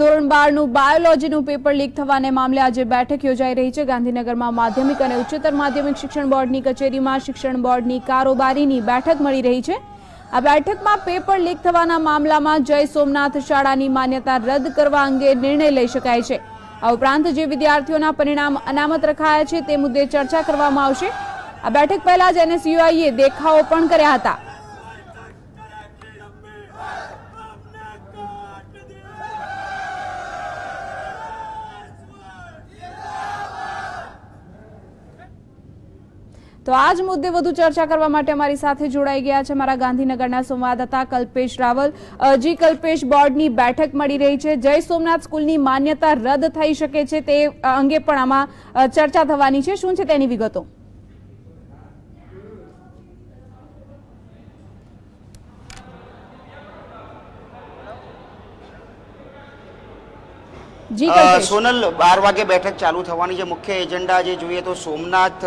ધોરણ બારનું બાયોલોજીનું paper leak થવાને મામલે આજે બેઠક યોજાઈ રહી છે. ગાંધીનગરમાં માધ્યમિક અને ઉચ્ચતર માધ્યમિક શિક્ષણ બોર્ડની કચેરીમાં શિક્ષણ બોર્ડની કારોબારીની બેઠક મળી રહી છે. આ બેઠકમાં પેપર લીક થવાના મામલામાં જય સોમનાથ શાળાની માન્યતા રદ કરવા અંગે નિર્ણય લઈ શકાય છે. આ ઉપરાંત જે વિદ્યાર્થીઓના પરિણામ અનામત રખાયા છે તે મુદ્દે ચર્ચા કરવામાં આવશે. આ બેઠક પહેલા જ એનએસયુઆઈએ દેખાવો પણ કર્યા હતા. તો આ જ મુદ્દે વધુ ચર્ચા કરવા માટે અમારી સાથે જોડાઈ ગયા છે મારા ગાંધીનગરના સંવાદદાતા કલ્પેશ રાવલ. જી કલ્પેશ, બોર્ડની બેઠક મળી રહી છે. જય સોમનાથ, સ્કૂલની માન્યતા રદ થઈ શકે છે તે અંગે પણ આમાં ચર્ચા થવાની છે. શું છે તેની વિગતો જી અ, કલ્પેશ સોનલ બાર વાગે બેઠક ચાલુ થવાની છે. મુખ્ય એજન્ડા જે જોઈએ તો સોમનાથ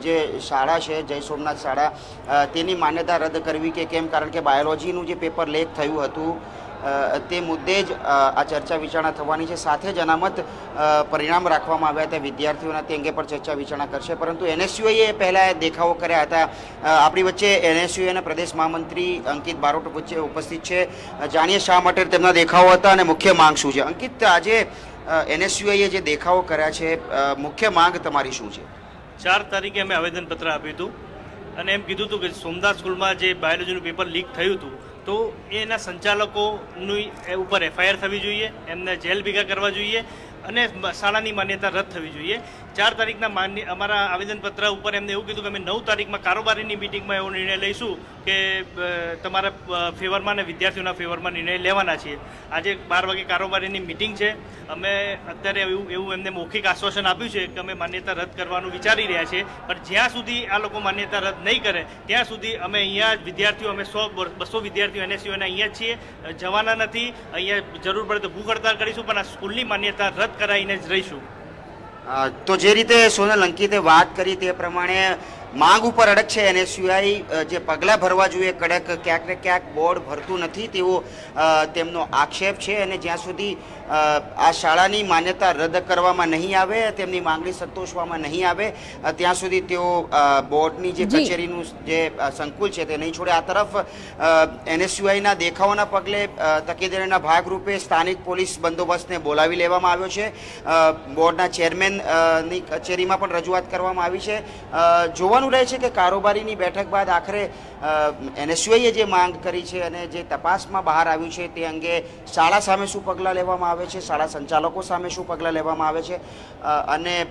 જે શાળા છે જય સોમનાથ શાળા તેની માન્યતા રદ કરવી કે કેમ? કારણ કે બાયોલોજીનું જે પેપર લેક થયું હતું તે મુદ્દે જ આ ચર્ચા વિચારણા થવાની છે. સાથે જ અનામત પરિણામ રાખવામાં આવ્યા હતા વિદ્યાર્થીઓના તે અંગે પણ ચર્ચા વિચારણા કરશે. પરંતુ એનએસયુએ પહેલાં દેખાવો કર્યા હતા. આપણી વચ્ચે એનએસયુએના પ્રદેશ મહામંત્રી અંકિત બારોટ વચ્ચે ઉપસ્થિત છે. જાણીએ શા માટે તેમના દેખાવો હતા અને મુખ્ય માંગ શું છે? અંકિત, આજે એનએસયુએ જે દેખાવો કર્યા છે મુખ્ય માંગ તમારી શું છે? ચાર તારીખે અમે આવેદનપત્ર આપ્યું હતું. અને એમ કીધું હતું કે સોમનાથ સ્કૂલમાં જે બાયોલોજીનું પેપર લીક થયું હતું તો એના સંચાલકોની ઉપર એફઆઈઆર થવી જોઈએ, એમને જેલ ભેગા કરવા જોઈએ અને શાળાની માન્યતા રદ થવી જોઈએ. ચાર તારીખના માન્ય અમારા આવેદનપત્ર ઉપર એમને એવું કીધું કે અમે નવ તારીખમાં કારોબારીની મિટિંગમાં એવો નિર્ણય લઈશું કે તમારા ફેવરમાં અને વિદ્યાર્થીઓના ફેવરમાં નિર્ણય લેવાના છીએ. આજે બાર વાગે કારોબારીની મિટિંગ છે. અમે અત્યારે એવું એવું એમને મૌખિક આશ્વાસન આપ્યું છે કે અમે માન્યતા રદ કરવાનું વિચારી રહ્યા છીએ. પણ જ્યાં સુધી આ લોકો માન્યતા રદ નહીં કરે, ત્યાં સુધી અમે અહીંયા વિદ્યાર્થીઓ, અમે સો બસો વિદ્યાર્થીઓ એનએસયુના અહીંયા છીએ. જવાના નથી. અહીંયા જરૂર પડે તો ભૂખ હડતાળ કરીશું, પણ આ સ્કૂલની માન્યતા રદ કરાવીને જ રહીશું. તો જે રીતે સોનલ અંકિતે વાત કરી તે પ્રમાણે માંગ ઉપર અડગ છે સિવાય જે પગલાં ભરવા જોઈએ કડક ક્યાંક ને ક્યાંક બોર્ડ ભરતું નથી તેવો તેમનો આક્ષેપ છે અને જ્યાં સુધી આ શાળાની માન્યતા રદ કરવામાં નહીં આવે તેમની માંગણી સંતોષવામાં નહીં આવે ત્યાં સુધી તેઓ બોર્ડની જે કચેરીનું જે સંકુલ છે તે નહીં છોડે. આ તરફ એનએસયુઆઈના દેખાવોના પગલે તકેદારીના ભાગરૂપે સ્થાનિક પોલીસ બંદોબસ્તને બોલાવી લેવામાં આવ્યો છે. બોર્ડના ચેરમેનની કચેરીમાં પણ રજૂઆત કરવામાં આવી છે. અ, જોવાનું રહે છે કે કારોબારીની બેઠક બાદ આખરે એનએસયુઆઈએ જે માંગ કરી છે અને જે તપાસમાં બહાર આવ્યું છે તે અંગે શાળા સામે શું પગલાં લેવામાં આવે છે, શાળા સંચાલકો સામે શું પગલાં લેવામાં આવે છે અને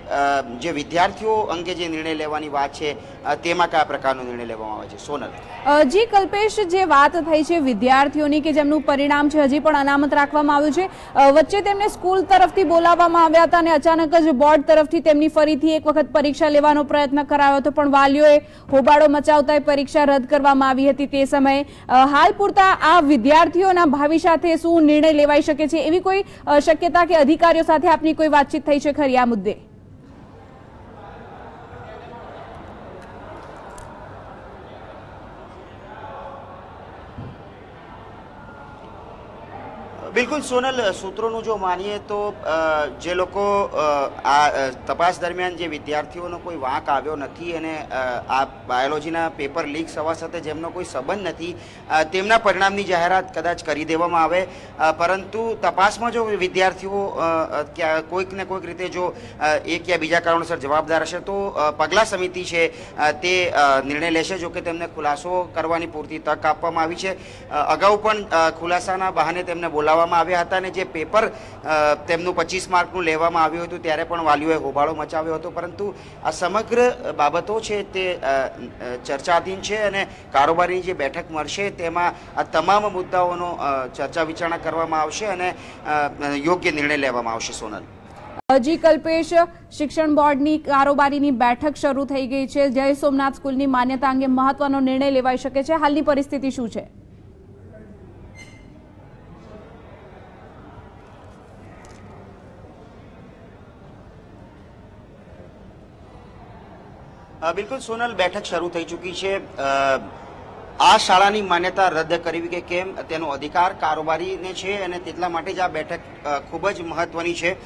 જે વિદ્યાર્થીઓ અંગે જે નિર્ણય લેવાની વાત છે તેમાં કયા પ્રકારનો નિર્ણય લેવામાં આવે છે? સોનલ. જી કલ્પેશ, જે વાત થઈ છે વિદ્યાર્થીઓની કે જેમનું પરિણામ છે, હજી પણ અનામત રાખવામાં આવ્યું છે. વચ્ચે તેમને સ્કૂલ તરફથી બોલાવવામાં આવ્યા હતા અને અચાનક જ બોર્ડ તરફથી તેમની ફરીથી એક વખત પરીક્ષા લેવાનો પ્રયત્ન કરાયો હતો, પણ વાલીઓએ હોબાળો મચાવતા પરીક્ષા રદ કરવામાં આવી હતી તે સમયે. હાલ પૂરતા આ વિદ્યાર્થીઓના ભાવિ સાથે શું નિર્ણય લેવાઈ શકે છે એવી કોઈ શક્યતા કે અધિકારીઓ સાથે આપની કોઈ વાતચીત થઈ છે ખરી આ મુદ્દે? બિલકુલ, સોનલ સૂત્રોનું જો માનીએ તો જે લોકો આ તપાસ દરમિયાન જે વિદ્યાર્થીઓનો કોઈ વાંક આવ્યો નથી અને આ બાયોલોજીના પેપર લીક થવા સાથે જેમનો કોઈ સંબંધ નથી તેમના પરિણામની જાહેરાત કદાચ કરી દેવામાં આવે. પરંતુ તપાસમાં જો વિદ્યાર્થીઓ કોઈક ને કોઈક રીતે જો એક યા બીજા કારણોસર જવાબદાર હશે, તો પગલાં સમિતિ છે તે નિર્ણય લેશે જો કે તેમને ખુલાસો કરવાની પૂરતી તક આપવામાં આવી છે. અગાઉ પણ ખુલાસાના બહાને તેમને બોલાવવામાં આવ્યા હતા અને જે પેપર તેમનું પચીસ માર્કનું લેવામાં આવ્યું હતું, ત્યારે પણ વાલીઓએ હોબાળો મચાવ્યો હતો. પરંતુ આ સમગ્ર બાબતો છે તે ચર્ચાધીન છે અને કારોબારીની જે બેઠક મળશે તેમાં આ તમામ મુદ્દાઓનો ચર્ચા વિચારણા કરવામાં આવશે અને યોગ્ય નિર્ણય લેવામાં આવશે, સોનલ. જી કલ્પેશ, શિક્ષણ બોર્ડની કારોબારીની બેઠક શરૂ થઈ ગઈ છે. જય સોમનાથ સ્કૂલની માન્યતા અંગે મહત્વનો નિર્ણય લેવાઈ શકે છે. હાલની પરિસ્થિતિ શું છે? બિલકુલ સોનલ, બેઠક શરૂ થઈ ચૂકી છે. આ શાળાની માન્યતા રદ કરવી કે કેમ તેનો અધિકાર કારોબારીને છે અને તેટલા માટે જ આ બેઠક ખૂબ જ મહત્વની છે.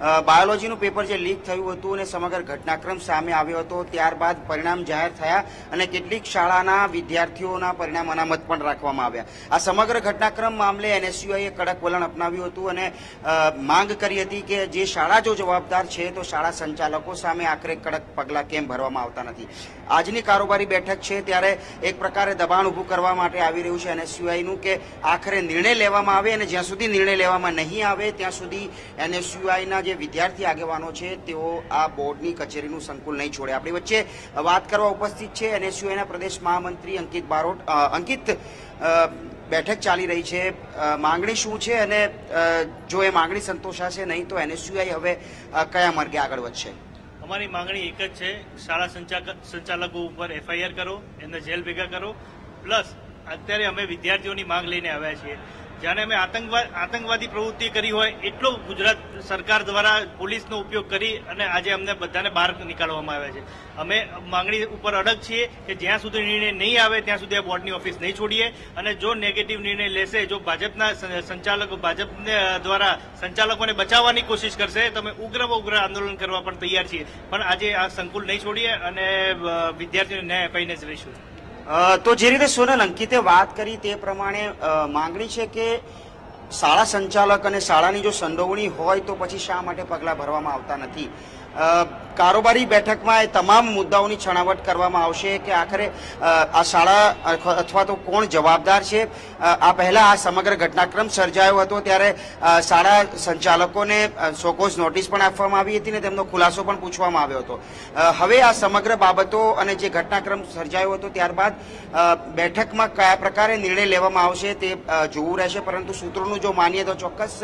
બાયોલોજીનું પેપર જે લીક થયું હતું અને સમગ્ર ઘટનાક્રમ સામે આવ્યો હતો, ત્યારબાદ પરિણામ જાહેર થયા અને કેટલીક શાળાના વિદ્યાર્થીઓના પરિણામ અનામત પણ રાખવામાં આવ્યા. આ સમગ્ર ઘટનાક્રમ મામલે એનએસયુઆઈએ કડક વલણ અપનાવ્યું હતું અને માંગ કરી હતી કે જે શાળા જો જવાબદાર છે, તો શાળા સંચાલકો સામે આખરે કડક પગલાં કેમ ભરવામાં આવતા નથી. આજની કારોબારી બેઠક છે, ત્યારે એક પ્રકારે દબાણ ઊભું કરવા માટે આવી રહ્યું છે એનએસયુઆઈનું કે આખરે નિર્ણય લેવામાં આવે અને જ્યાં સુધી નિર્ણય લેવામાં નહીં આવે, ત્યાં સુધી એનએસયુઆઈના જે વિદ્યાર્થી આગેવાનો છે, તેઓ આ બોર્ડની કચેરીનું સંકુલ નહીં છોડે. આપણી વચ્ચે વાત કરવા ઉપસ્થિત છે એનએસયુઆઈના પ્રદેશ મહામંત્રી અંકિત બારોટ અંકિત બેઠક ચાલી રહી છે. માંગણી શું છે અને જો એ માંગણી સંતોષાશે નહીં તો એનએસયુઆઈ હવે કયા માર્ગે આગળ વધશે? અમારી માંગણી એક જ છે. શાળા સંચાલક, સંચાલકો ઉપર એફઆઈઆર કરો, એમને જેલ ભેગા કરો. પ્લસ, અત્યારે અમે વિદ્યાર્થીઓની માંગ લઈને આવ્યા છીએ. જાણે અમે આતંકવાદ આતંકવાદી પ્રવૃત્તિ કરી હોય, એટલો ગુજરાત સરકાર દ્વારા પોલીસનો ઉપયોગ કરી અને આજે અમને બધાને બહાર નીકાળવામાં આવ્યા છે. અમે માંગણી ઉપર અડગ છીએ કે જ્યાં સુધી નિર્ણય નહીં આવે, ત્યાં સુધી આ બોર્ડની ઓફિસ નહીં છોડીએ અને જો નેગેટિવ નિર્ણય લેશે, જો ભાજપના સંચાલકો, ભાજપને દ્વારા સંચાલકોને બચાવવાની કોશિશ કરશે, તો અમે ઉગ્રમાં ઉગ્ર આંદોલન કરવા પણ તૈયાર છીએ. પણ આજે આ સંકુલ નહીં છોડીએ અને વિદ્યાર્થીઓને ન્યાય અપાઈને જ રહીશું. તો જે રીતે સોનલ અંકિતે વાત કરી તે પ્રમાણે માંગણી છે કે શાળા સંચાલક અને શાળાની જો સંડોવણી હોય તો પછી શા માટે પગલાં ભરવામાં આવતા નથી? કારોબારી બેઠકમાં એ તમામ મુદ્દાઓની છણાવટ કરવામાં આવશે કે આખરે આ શાળા અથ- અથવા તો કોણ જવાબદાર છે? આ પહેલા આ સમગ્ર ઘટનાક્રમ સર્જાયો હતો ત્યારે શાળા સંચાલકોને સોકોઝ નોટિસ પણ આપવામાં આવી હતી ને તેમનો ખુલાસો પણ પૂછવામાં આવ્યો હતો. હવે આ સમગ્ર બાબતો અને જે ઘટનાક્રમ સર્જાયો હતો ત્યારબાદ બેઠકમાં કયા પ્રકારે નિર્ણય લેવામાં આવશે તે જોવું રહેશે. પરંતુ સૂત્રોનું જો માનીએ તો ચોક્કસ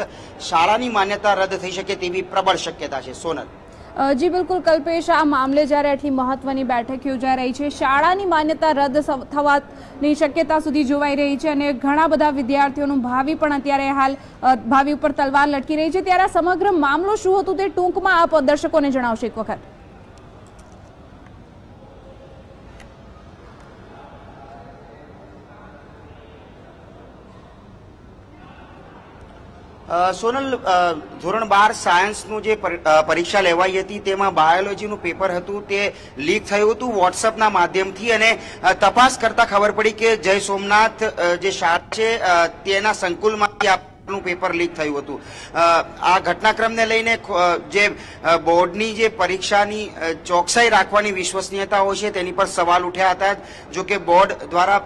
શાળાની માન્યતા રદ થઈ શકે તેવી પ્રબળ શક્યતા છે. સોનલ. જી બિલકુલ, કલ્પેશ, આ મામલે જ્યારે આટલી મહત્વની બેઠક યોજાઈ રહી છે, શાળાની માન્યતા રદ થવાની શક્યતા સુધી જોવાઈ રહી છે અને ઘણા બધા વિદ્યાર્થીઓનું ભાવિ પણ અત્યારે હાલ ભાવિ ઉપર તલવાર લટકી રહી છે. ત્યારે સમગ્ર મામલો શું હતું તે ટૂંકમાં આપ દર્શકોને જણાવશો એક વખત. સોનલ ધોરણ બાર સાયન્સનું જે પરીક્ષા લેવાઈ હતી તેમાં બાયોલોજીનું પેપર હતું, તે લીક થયું હતું વોટ્સઅપના માધ્યમથી અને તપાસ કરતા ખબર પડી કે જય સોમનાથ જે શાળા છે તેના સંકુલમાંથી નું પેપર લીક થયું હતું. આ ઘટનાક્રમને લઈને જે બોર્ડની જે પરીક્ષાની ચોકસાઈ રાખવાની વિશ્વસનીયતા હોય છે તેની પર સવાલ ઉઠ્યા હતા જો. કે બોર્ડ દ્વારા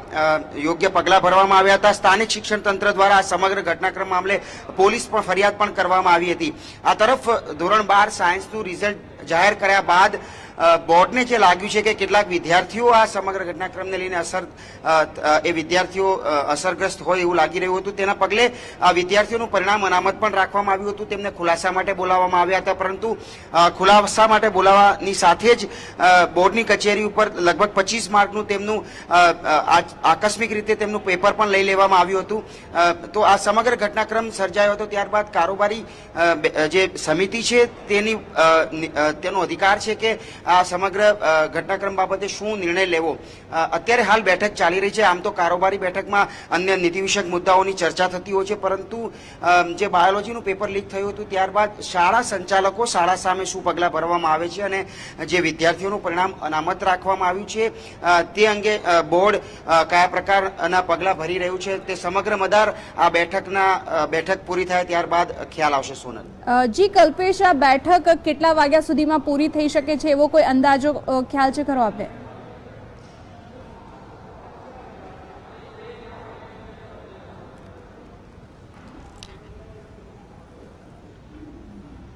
યોગ્ય પગલાં ભરવામાં આવ્યા હતા. સ્થાનિક શિક્ષણ તંત્ર દ્વારા આ સમગ્ર ઘટનાક્રમ મામલે પોલીસ પણ ફરિયાદ પણ કરવામાં આવી હતી. આ તરફ ધોરણ બાર સાયન્સનું રિઝલ્ટ જાહેર કર્યા બાદ બોર્ડને જે લાગ્યું છે કે કેટલાક વિદ્યાર્થીઓ આ સમગ્ર ઘટનાક્રમને લઈને અસર એ વિદ્યાર્થીઓ અસરગ્રસ્ત હોય એવું લાગી રહ્યું હતું. તેના પગલે વિદ્યાર્થીઓનું પરિણામ અનામત પણ રાખવામાં આવ્યું હતું. તેમને ખુલાસા માટે બોલાવવામાં આવ્યા હતા, પરંતુ ખુલાસા માટે બોલાવવાની સાથે જ બોર્ડની કચેરી ઉપર લગભગ પચીસ માર્કનું તેમનું આકસ્મિક રીતે તેમનું પેપર પણ લઈ લેવામાં આવ્યું હતું. તો આ સમગ્ર ઘટનાક્રમ સર્જાયો હતો. ત્યારબાદ કારોબારી જે સમિતિ છે તેની તેનો અધિકાર છે કે આ સમગ્ર ઘટનાક્રમ બાબતે શું નિર્ણય લેવો? અત્યારે હાલ બેઠક ચાલી રહી છે. આમ તો કારોબારી બેઠકમાં અન્ય નીતિવિષયક મુદ્દાઓની ચર્ચા થતી હોય છે, પરંતુ જે બાયોલોજીનું પેપર લીક થયું હતું, ત્યારબાદ શાળા સંચાલકો શાળા સામે શું પગલાં ભરવામાં આવે છે અને જે વિદ્યાર્થીઓનું પરિણામ અનામત રાખવામાં આવ્યું છે તે અંગે બોર્ડ કયા પ્રકારના પગલાં ભરી રહ્યું છે, તે સમગ્ર મદાર આ બેઠકના બેઠક પૂરી થાય ત્યારબાદ ખ્યાલ આવશે સોનલ. જી કલ્પેશ, આ બેઠક કેટલા વાગ્યા સુધીમાં પૂરી થઈ શકે છે એવો કોઈ અંદાજો ખ્યાલ છે ખરો આપને?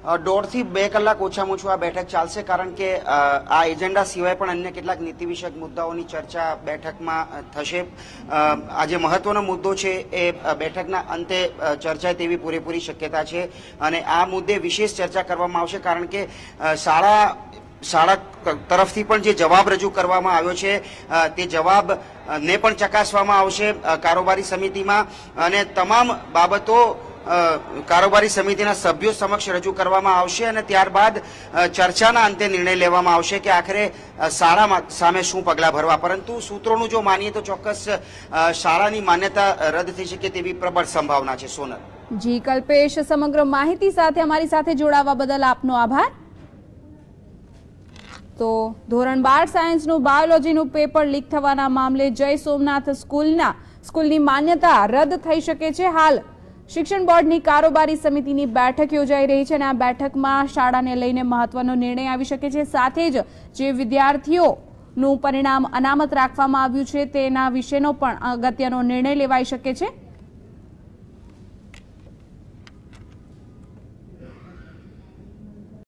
દોઢથી બે કલાક ઓછામાં ઓછું આ બેઠક ચાલશે કારણ કે આ એજન્ડા સિવાય પણ અન્ય કેટલાક નીતિ વિષયક મુદ્દાઓની ચર્ચા બેઠકમાં થશે. આજે મહત્વનો મુદ્દો છે એ બેઠકના અંતે ચર્ચાય તેવી પૂરેપૂરી શક્યતા છે અને આ મુદ્દે વિશેષ ચર્ચા કરવામાં આવશે કારણ કે શાળા શાળા તરફથી પણ જે જવાબ રજૂ કરવામાં આવ્યો છે તે જવાબ ને પણ ચકાસવામાં આવશે કારોબારી સમિતિમાં. અને તમામ બાબતો કારોબારી સમિતિના સભ્યો સમક્ષ રજૂ કરવામાં આવશે અને ત્યારબાદ ચર્ચાના અંતે નિર્ણય લેવામાં આવશે કે આખરે શાળા સામે શું પગલાં ભરવા. પરંતુ સૂત્રોનું જો માનીએ તો ચોક્કસ શાળાની માન્યતા રદ થઈ શકે તેવી પ્રબળ સંભાવના છે. સોનલ. જી, કલ્પેશ, સમગ્ર માહિતી સાથે અમારી સાથે જોડાવા બદલ આપનો આભાર. તો ધોરણ બાર સાયન્સનું બાયોલોજીનું પેપર લીક થવાના મામલે જય સોમનાથ સ્કૂલના, સ્કૂલની માન્યતા રદ થઈ શકે છે. હાલ શિક્ષણ બોર્ડની કારોબારી સમિતિની બેઠક યોજાઈ રહી છે અને આ બેઠકમાં શાળાને લઈને મહત્વનો નિર્ણય આવી શકે છે. સાથે જ જે વિદ્યાર્થીઓનું પરિણામ અનામત રાખવામાં આવ્યું છે તેના વિશેનો પણ અગત્યનો નિર્ણય લેવાઈ શકે છે.